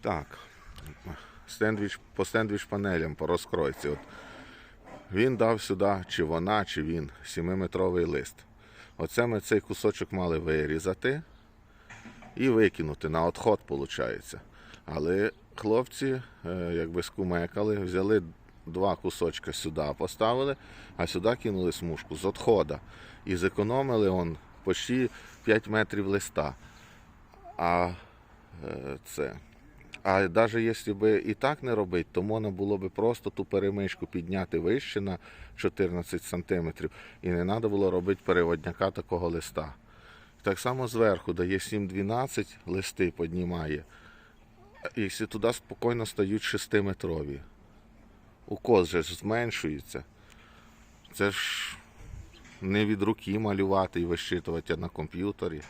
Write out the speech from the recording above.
Так. Стендвіч, по стендвіч панелям, по розкройці. От. Він дав сюди, чи вона, чи він, 7-метровий лист. Оце ми цей кусочок мали вирізати і викинути на відход, виходить. Але хлопці, е, якби скумекали, взяли два кусочки сюди поставили, а сюди кинули смужку з відходу. І зекономили он почти 5 метрів листа. А е, це. А навіть якщо б і так не робити, то можна було б просто ту перемичку підняти вище на 14 сантиметрів і не треба було робити переводняка такого листа. Так само зверху дає 7-12 листи піднімає. Якщо туди спокійно стають 6-метрові. Укос же ж зменшується. Це ж не від руки малювати і вищитувати на комп'ютері.